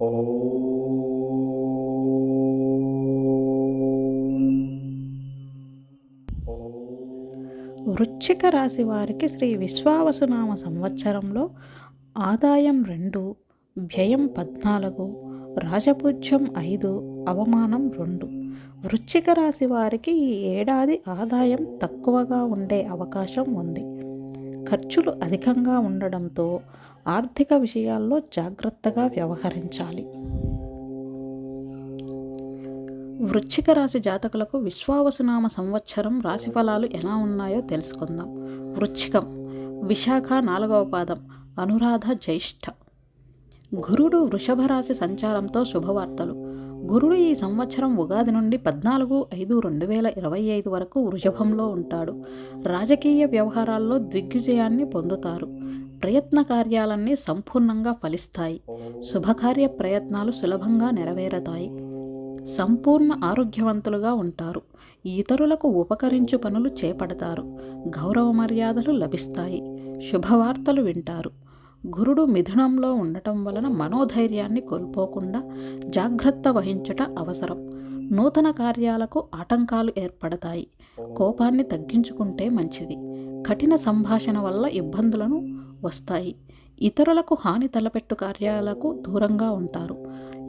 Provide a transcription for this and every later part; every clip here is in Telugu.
వృశ్చిక రాశి వారికి శ్రీ విశ్వావసునామ సంవత్సరంలో ఆదాయం రెండు వ్యయం పద్నాలుగు రాజపూజ్యం ఐదు అవమానం రెండు. వృశ్చిక రాశి వారికి ఈ ఏడాది ఆదాయం తక్కువగా ఉండే అవకాశం ఉంది. ఖర్చులు అధికంగా ఉండడంతో ఆర్థిక విషయాల్లో జాగ్రత్తగా వ్యవహరించాలి. వృశ్చిక రాశి జాతకులకు విశ్వావసునామ సంవత్సరం రాశి ఫలాలు ఎలా ఉన్నాయో తెలుసుకుందాం. వృశ్చికం విశాఖ నాలుగవ పాదం అనురాధ జ్యేష్ఠ. గురుడు వృషభ రాశి సంచారంతో శుభవార్తలు. గురుడు ఈ సంవత్సరం ఉగాది నుండి పద్నాలుగు ఐదు రెండు వేల ఇరవై ఐదు వరకు వృషభంలో ఉంటాడు. రాజకీయ వ్యవహారాల్లో దిగ్విజయాన్ని పొందుతారు. ప్రయత్న కార్యాలన్నీ సంపూర్ణంగా ఫలిస్తాయి. శుభకార్య ప్రయత్నాలు సులభంగా నెరవేరతాయి. సంపూర్ణ ఆరోగ్యవంతులుగా ఉంటారు. ఇతరులకు ఉపకరించు పనులు చేపడతారు. గౌరవ మర్యాదలు లభిస్తాయి. శుభవార్తలు వింటారు. గురుడు మిథునంలో ఉండటం వలన మనోధైర్యాన్ని కోల్పోకుండా జాగ్రత్త వహించట అవసరం. నూతన కార్యాలకు ఆటంకాలు ఏర్పడతాయి. కోపాన్ని తగ్గించుకుంటే మంచిది. కఠిన సంభాషణ వల్ల ఇబ్బందులను వస్తాయి. ఇతరులకు హాని తలపెట్టు కార్యాలకు దూరంగా ఉంటారు.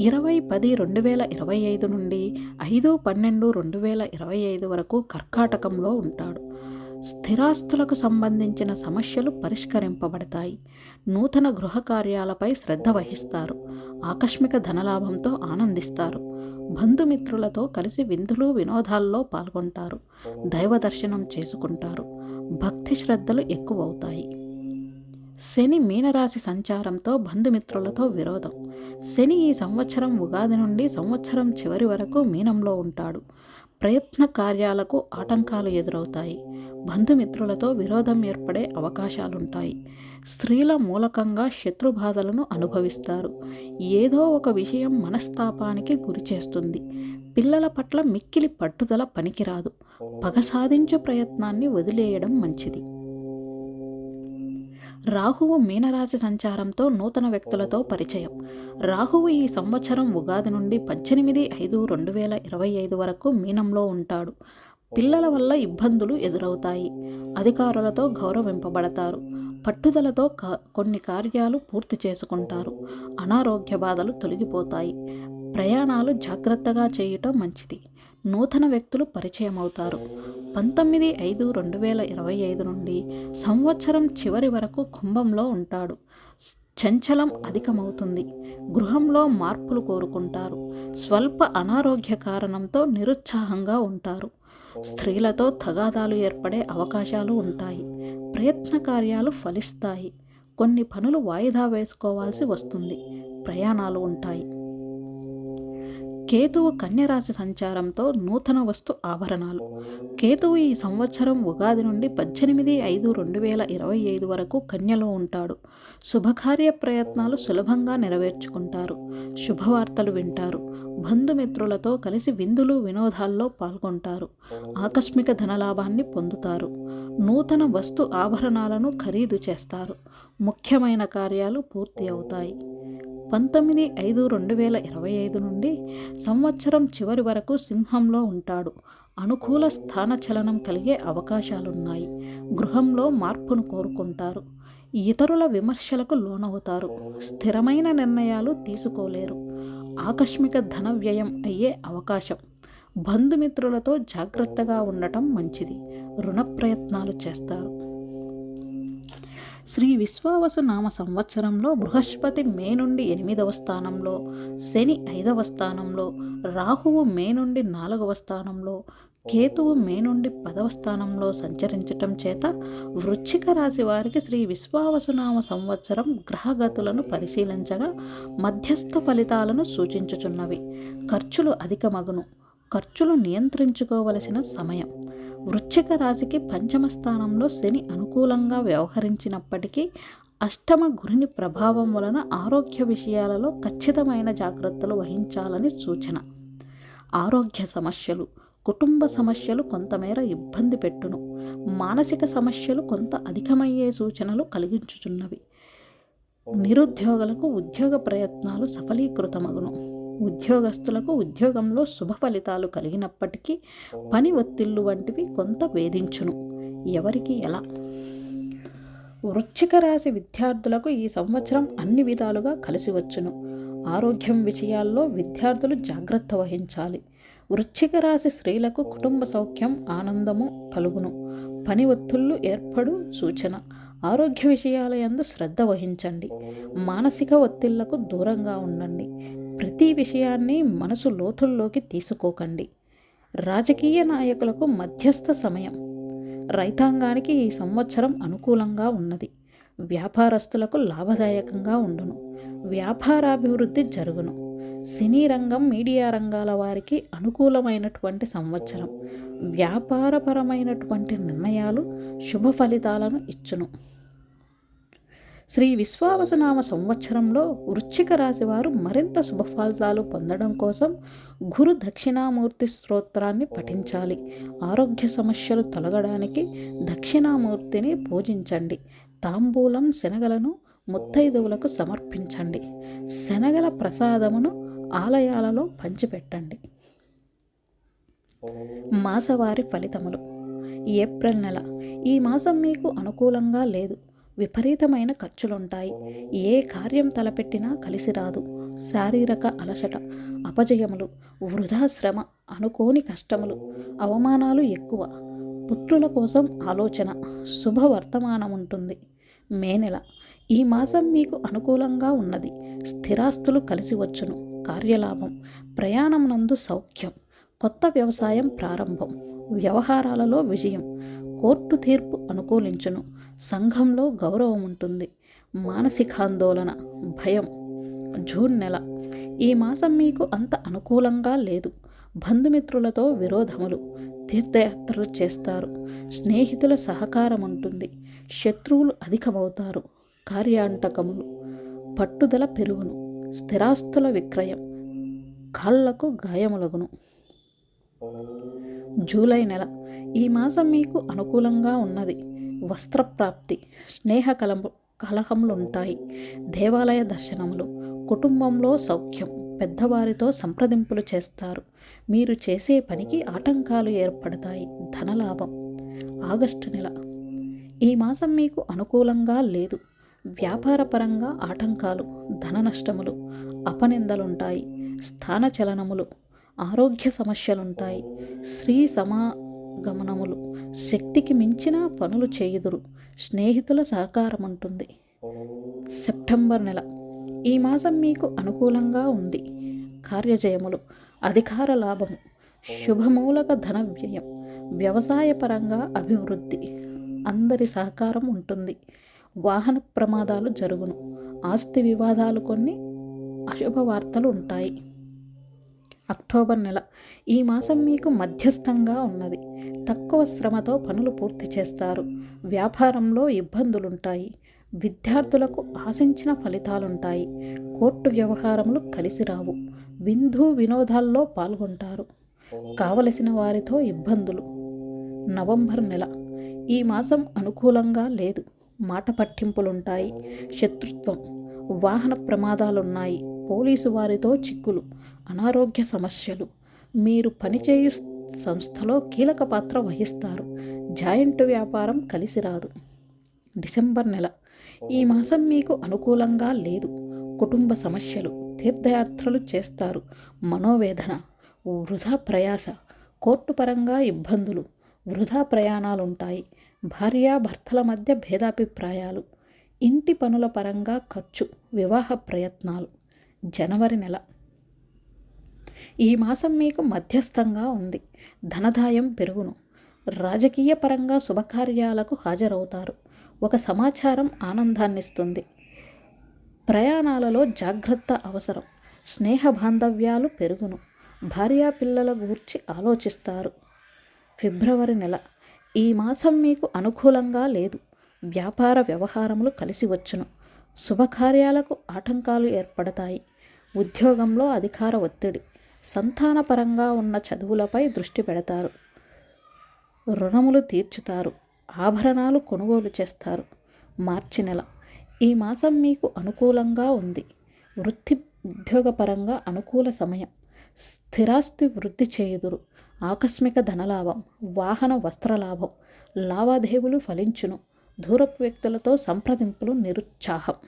ఇరవై పది రెండు వేల ఇరవై ఐదు నుండి ఐదు పన్నెండు రెండు వేల ఇరవై ఐదు వరకు కర్కాటకంలో ఉంటాడు. స్థిరాస్తులకు సంబంధించిన సమస్యలు పరిష్కరింపబడతాయి. నూతన గృహ కార్యాలపై శ్రద్ధ వహిస్తారు. ఆకస్మిక ధనలాభంతో ఆనందిస్తారు. బంధుమిత్రులతో కలిసి విందులు వినోదాల్లో పాల్గొంటారు. దైవ దర్శనం చేసుకుంటారు. భక్తి శ్రద్ధలు ఎక్కువవుతాయి. శని మీనరాశి సంచారంతో బంధుమిత్రులతో విరోధం. శని ఈ సంవత్సరం ఉగాది నుండి సంవత్సరం చివరి వరకు మీనంలో ఉంటాడు. ప్రయత్న కార్యాలకు ఆటంకాలు ఎదురవుతాయి. బంధుమిత్రులతో విరోధం ఏర్పడే అవకాశాలుంటాయి. స్త్రీల మూలకంగా శత్రుబాధలను అనుభవిస్తారు. ఏదో ఒక విషయం మనస్తాపానికి గురిచేస్తుంది పిల్లల పట్ల మిక్కిలి పట్టుదల పనికిరాదు. పగ సాధించే ప్రయత్నాన్ని వదిలేయడం మంచిది. రాహువు మీనరాశి సంచారంతో నూతన వ్యక్తులతో పరిచయం. రాహువు ఈ సంవత్సరం ఉగాది నుండి పద్దెనిమిది ఐదు రెండు వేల ఇరవై ఐదు వరకు మీనంలో ఉంటాడు. పిల్లల వల్ల ఇబ్బందులు ఎదురవుతాయి. అధికారులతో గౌరవింపబడతారు. పట్టుదలతో కొన్ని కార్యాలు పూర్తి చేసుకుంటారు. అనారోగ్య బాధలు తొలగిపోతాయి. ప్రయాణాలు జాగ్రత్తగా చేయటం మంచిది. నూతన వ్యక్తులు పరిచయం అవుతారు పంతొమ్మిది ఐదు రెండు వేల ఇరవై ఐదు నుండి సంవత్సరం చివరి వరకు కుంభంలో ఉంటాడు. చంచలం అధికమవుతుంది. గృహంలో మార్పులు కోరుకుంటారు. స్వల్ప అనారోగ్య కారణంతో నిరుత్సాహంగా ఉంటారు. స్త్రీలతో తగాదాలు ఏర్పడే అవకాశాలు ఉంటాయి. ప్రయత్న కార్యాలు ఫలిస్తాయి. కొన్ని పనులు వాయిదా వేసుకోవాల్సి వస్తుంది. ప్రయాణాలు ఉంటాయి. కేతువు కన్యరాశి సంచారంతో నూతన వస్తు ఆభరణాలు. కేతువు ఈ సంవత్సరం ఉగాది నుండి పద్దెనిమిది ఐదు రెండు వేల ఇరవై ఐదు వరకు కన్యలో ఉంటాడు. శుభకార్య ప్రయత్నాలు సులభంగా నెరవేర్చుకుంటారు. శుభవార్తలు వింటారు. బంధుమిత్రులతో కలిసి విందులు వినోదాల్లో పాల్గొంటారు. ఆకస్మిక ధనలాభాన్ని పొందుతారు. నూతన వస్తు ఆభరణాలను ఖరీదు చేస్తారు. ముఖ్యమైన కార్యాలు పూర్తి అవుతాయి. పంతొమ్మిది ఐదు రెండు వేల ఇరవై ఐదు నుండి సంవత్సరం చివరి వరకు సింహంలో ఉంటాడు. అనుకూల స్థానచలనం కలిగే అవకాశాలున్నాయి. గృహంలో మార్పును కోరుకుంటారు. ఇతరుల విమర్శలకు లోనవుతారు. స్థిరమైన నిర్ణయాలు తీసుకోలేరు. ఆకస్మిక ధన వ్యయం అయ్యే అవకాశం. బంధుమిత్రులతో జాగ్రత్తగా ఉండటం మంచిది. రుణ ప్రయత్నాలు చేస్తారు. శ్రీ విశ్వావసు నామ సంవత్సరంలో బృహస్పతి మే నుండి ఎనిమిదవ స్థానంలో శని ఐదవ స్థానంలో రాహువు మే నుండి నాలుగవ స్థానంలో కేతువు మే నుండి పదవ స్థానంలో సంచరించటం చేత వృశ్చిక రాశి వారికి శ్రీ విశ్వావసునామ సంవత్సరం గ్రహగతులను పరిశీలించగా మధ్యస్థ ఫలితాలను సూచించుచున్నవి. ఖర్చులు అధికమగును. ఖర్చులు నియంత్రించుకోవలసిన సమయం. వృశ్చిక రాశికి పంచమ స్థానంలో శని అనుకూలంగా వ్యవహరించినప్పటికీ అష్టమ గురిని ప్రభావం వలన ఆరోగ్య విషయాలలో ఖచ్చితమైన జాగ్రత్తలు వహించాలని సూచన. ఆరోగ్య సమస్యలు కుటుంబ సమస్యలు కొంతమేర ఇబ్బంది పెట్టును. మానసిక సమస్యలు కొంత అధికమయ్యే సూచనలు కలిగించుచున్నవి. నిరుద్యోగులకు ఉద్యోగ ప్రయత్నాలు సఫలీకృతమగును. ఉద్యోగస్తులకు ఉద్యోగంలో శుభ ఫలితాలు కలిగినప్పటికీ పని ఒత్తిళ్ళు వంటివి కొంత వేధించును. ఎవరికి ఎలా? వృశ్చిక రాశి విద్యార్థులకు ఈ సంవత్సరం అన్ని విధాలుగా కలిసి వచ్చును. ఆరోగ్యం విషయాల్లో విద్యార్థులు జాగ్రత్త వహించాలి. వృశ్చిక రాశి స్త్రీలకు కుటుంబ సౌఖ్యం ఆనందము కలుగును. పని ఒత్తిళ్ళు ఏర్పడు సూచన. ఆరోగ్య విషయాల యందు శ్రద్ధ వహించండి. మానసిక ఒత్తిళ్ళకు దూరంగా ఉండండి. ప్రతి విషయాన్ని మనసు లోతుల్లోకి తీసుకోకండి. రాజకీయ నాయకులకు మధ్యస్థ సమయం. రైతాంగానికి ఈ సంవత్సరం అనుకూలంగా ఉన్నది. వ్యాపారస్తులకు లాభదాయకంగా ఉండును. వ్యాపారాభివృద్ధి జరుగును. సినీ రంగం మీడియా రంగాల వారికి అనుకూలమైనటువంటి సంవత్సరం. వ్యాపారపరమైనటువంటి నిర్ణయాలు శుభ ఫలితాలను ఇచ్చును. శ్రీ విశ్వావసునామ సంవత్సరంలో వృశ్చిక రాశివారు మరింత శుభఫలితాలు పొందడం కోసం గురు దక్షిణామూర్తి స్తోత్రాన్ని పఠించాలి. ఆరోగ్య సమస్యలు తొలగడానికి దక్షిణామూర్తిని పూజించండి. తాంబూలం శనగలను ముత్తైదువులకు సమర్పించండి. శనగల ప్రసాదమును ఆలయాలలో పంచిపెట్టండి. మాసవారి ఫలితములు. ఏప్రిల్ నెల. ఈ మాసం మీకు అనుకూలంగా లేదు. విపరీతమైన ఖర్చులుంటాయి. ఏ కార్యం తలపెట్టినా కలిసి రాదు. శారీరక అలసట అపజయములు వృధా శ్రమ అనుకోని కష్టములు అవమానాలు ఎక్కువ. పుత్రుల కోసం ఆలోచన శుభవర్తమానం ఉంటుంది మే నెల. ఈ మాసం మీకు అనుకూలంగా ఉన్నది. స్థిరాస్తులు కలిసి వచ్చును. కార్యలాభం ప్రయాణం నందు సౌఖ్యం. కొత్త వ్యవసాయం ప్రారంభం. వ్యవహారాలలో విజయం. కోర్టు తీర్పు అనుకూలించును. సంఘంలో గౌరవం ఉంటుంది. మానసికాందోళన భయం. జూన్ నెల. ఈ మాసం మీకు అంత అనుకూలంగా లేదు. బంధుమిత్రులతో విరోధములు తీర్థయాత్రలు చేస్తారు. స్నేహితుల సహకారం ఉంటుంది. శత్రువులు అధికమవుతారు. కార్యాంటకములు పట్టుదల పెరుగును. స్థిరాస్తుల విక్రయం కాళ్ళకు గాయములగును. జూలై నెల. ఈ మాసం మీకు అనుకూలంగా ఉన్నది. వస్త్రప్రాప్తి స్నేహ కలము కలహములుంటాయి. దేవాలయ దర్శనములు కుటుంబంలో సౌఖ్యం పెద్దవారితో సంప్రదింపులు చేస్తారు. మీరు చేసే పనికి ఆటంకాలు ఏర్పడతాయి. ధనలాభం. ఆగస్టు నెల. ఈ మాసం మీకు అనుకూలంగా లేదు. వ్యాపారపరంగా ఆటంకాలు ధన నష్టములు అపనిందలుంటాయి. స్థానచలనములు ఆరోగ్య సమస్యలుంటాయి. స్త్రీ సమా గమనములు. శక్తికి మించిన పనులు చేయుదురు. స్నేహితుల సహకారం ఉంటుంది. సెప్టెంబర్ నెల. ఈ మాసం మీకు అనుకూలంగా ఉంది. కార్యజయములు అధికార లాభము శుభమూలక ధన వ్యయం వ్యవసాయపరంగా అభివృద్ధి అందరి సహకారం ఉంటుంది. వాహన ప్రమాదాలు జరుగును. ఆస్తి వివాదాలు కొన్ని అశుభ వార్తలు ఉంటాయి. అక్టోబర్ నెల. ఈ మాసం మీకు మధ్యస్థంగా ఉన్నది. తక్కువ శ్రమతో పనులు పూర్తి చేస్తారు. వ్యాపారంలో ఇబ్బందులుంటాయి. విద్యార్థులకు ఆశించిన ఫలితాలుంటాయి. కోర్టు వ్యవహారములు కలిసి రావు. విందు వినోదాల్లో పాల్గొంటారు. కావలసిన వారితో ఇబ్బందులు. నవంబర్ నెల. ఈ మాసం అనుకూలంగా లేదు. మాట పట్టింపులుంటాయి. శత్రుత్వం. వాహన ప్రమాదాలున్నాయి. పోలీసు వారితో చిక్కులు అనారోగ్య సమస్యలు. మీరు పనిచేయు సంస్థలో కీలక పాత్ర వహిస్తారు. జాయింట్ వ్యాపారం కలిసి రాదు. డిసెంబర్ నెల. ఈ మాసం మీకు అనుకూలంగా లేదు. కుటుంబ సమస్యలు తీర్థయాత్రలు చేస్తారు. మనోవేదన వృధా ప్రయాస కోర్టు పరంగా ఇబ్బందులు వృధా ప్రయాణాలుంటాయి. భార్యాభర్తల మధ్య భేదాభిప్రాయాలు ఇంటి పనుల పరంగా ఖర్చు వివాహ ప్రయత్నాలు. జనవరి నెల. ఈ మాసం మీకు మధ్యస్థంగా ఉంది. ధనదాయం పెరుగును. రాజకీయ పరంగా శుభకార్యాలకు హాజరవుతారు. ఒక సమాచారం ఆనందాన్నిస్తుంది. ప్రయాణాలలో జాగ్రత్త అవసరం. స్నేహ బాంధవ్యాలు పెరుగును. భార్యా పిల్లల గూర్చి ఆలోచిస్తారు. ఫిబ్రవరి నెల. ఈ మాసం మీకు అనుకూలంగా లేదు. వ్యాపార వ్యవహారములు కలిసి వచ్చును. శుభకార్యాలకు ఆటంకాలు ఏర్పడతాయి. ఉద్యోగంలో అధికార ఒత్తిడి సంతానపరంగా ఉన్న చదువులపై దృష్టి పెడతారు. రుణములు తీర్చుతారు. ఆభరణాలు కొనుగోలు చేస్తారు. మార్చి నెల. ఈ మాసం మీకు అనుకూలంగా ఉంది. వృత్తి ఉద్యోగపరంగా అనుకూల సమయం. స్థిరాస్తి వృద్ధి చేయుదురు. ఆకస్మిక ధనలాభం వాహన వస్త్రలాభం లావాదేవీలు ఫలించును. దూరపు వ్యక్తులతో సంప్రదింపులు నిరుత్సాహం.